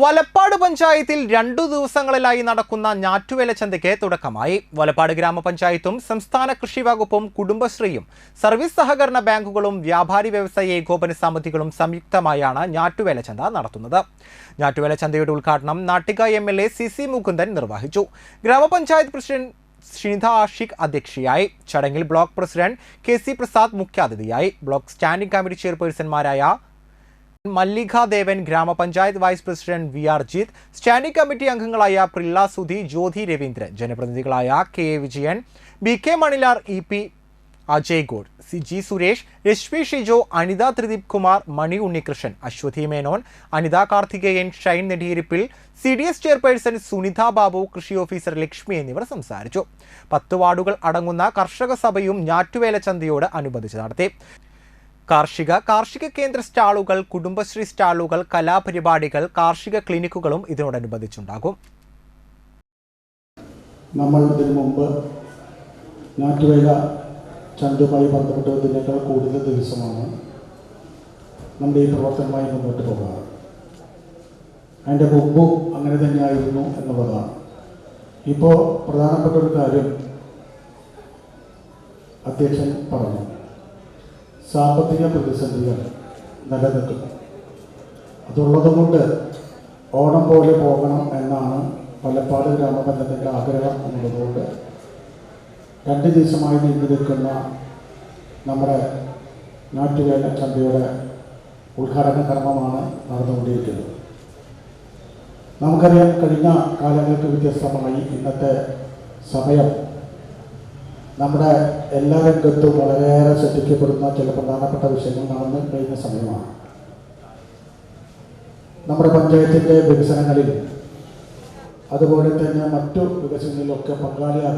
വലപ്പാട് പഞ്ചായത്തിൽ രണ്ടു ദിവസങ്ങളിലായി നടക്കുന്ന ഞാറ്റുവേല ചന്തയ്ക്ക് തുടക്കമായി. വലപ്പാട് ഗ്രാമപഞ്ചായത്തും സംസ്ഥാന കൃഷി വകുപ്പും കുടുംബശ്രീയും സർവീസ് സഹകരണ ബാങ്കുകളും വ്യാപാരി വ്യവസായ ഏകോപന സമിതികളും സംയുക്തമായാണ് ഞാറ്റുവേല ചന്ത നടത്തുന്നത്. ഞാറ്റുവേല ചന്തയുടെ ഉദ്ഘാടനം Nattika M L A C C Mukundan നിർവഹിച്ചു. ഗ്രാമപഞ്ചായത്ത് പ്രസിഡന്റ് ശ്രീനിധ ആഷിഖ് അധ്യക്ഷയായി. ചടങ്ങിൽ block president K C Prasad മുഖ്യാതിഥിയായി. Block standing committee ചെയർപേഴ്സൺമാരായ Mallika Devan gram panchayat vice president V R Jith standing committee അംഗങ്ങളായ Prilla Sudhi Jyothi Raveendran ജനപ്രതിനിധികളായ K Vijayan B K Manilar E P Ajay God C G Suresh Rashmi Shijo Anitha Thrideep Kumar Mani Unnikrishnan Aswathy Menon Anitha Karthikeyan Shine Nediyirippil C D S chairperson Sunitha Babu കൃഷി officer Lakshmi എന്നിവർ സംസാരിച്ചു. പത്ത് വാർഡുകൾ അടങ്ങുന്ന കർഷക സഭയും ഞാറ്റുവേല ചന്തയോട് അനുബന്ധിച്ച് നടത്തി. കാർഷിക കാർഷിക കേന്ദ്ര സ്റ്റാളുകൾ കുടുംബശ്രീ സ്റ്റാളുകൾ കലാപരിപാടികൾ കാർഷിക ക്ലിനിക്കുകളും ഇതിനോടനുബന്ധിച്ചുണ്ടാകും. നമ്മൾ ഇതിനു മുമ്പ് ഞാറ്റുവേല ചണ്ടുമായി ബന്ധപ്പെട്ടതിനേക്കാൾ കൂടുതൽ ദിവസമാണ് നമ്മുടെ ഈ പ്രവർത്തനമായി മുന്നോട്ട് പോകാറ്. അതിന്റെ മുമ്പും അങ്ങനെ തന്നെയായിരുന്നു എന്നുള്ളതാണ്. ഇപ്പോൾ പ്രധാനപ്പെട്ട ഒരു കാര്യം അധ്യക്ഷൻ പറഞ്ഞു. സാമ്പത്തിക പ്രതിസന്ധികൾ നിലനിൽക്കുന്നു അതുള്ളതുകൊണ്ട് ഓണം പോലെ പോകണം എന്നാണ് പലപ്പാട് ഗ്രാമപഞ്ചായത്തിന്റെ ആഗ്രഹം എന്നുള്ളതുകൊണ്ട് രണ്ട് ദിവസമായി നീണ്ടു നിൽക്കുന്ന നമ്മുടെ നാട്ടുവേല ചന്തയുടെ ഉദ്ഘാടന കർമ്മമാണ് നടന്നുകൊണ്ടിരിക്കുന്നത്. നമുക്കറിയാം കഴിഞ്ഞ കാലങ്ങൾക്ക് വ്യത്യസ്തമായി ഇന്നത്തെ സമയം നമ്മുടെ എല്ലാ രംഗത്തും വളരെയേറെ ശ്രദ്ധിക്കപ്പെടുന്ന ചില പ്രധാനപ്പെട്ട വിഷയങ്ങൾ നടന്നു കഴിഞ്ഞ സമയമാണ്. നമ്മുടെ പഞ്ചായത്തിന്റെ വികസനങ്ങളിൽ അതുപോലെ തന്നെ മറ്റു വികസനങ്ങളിലൊക്കെ പങ്കാളിയാകാൻ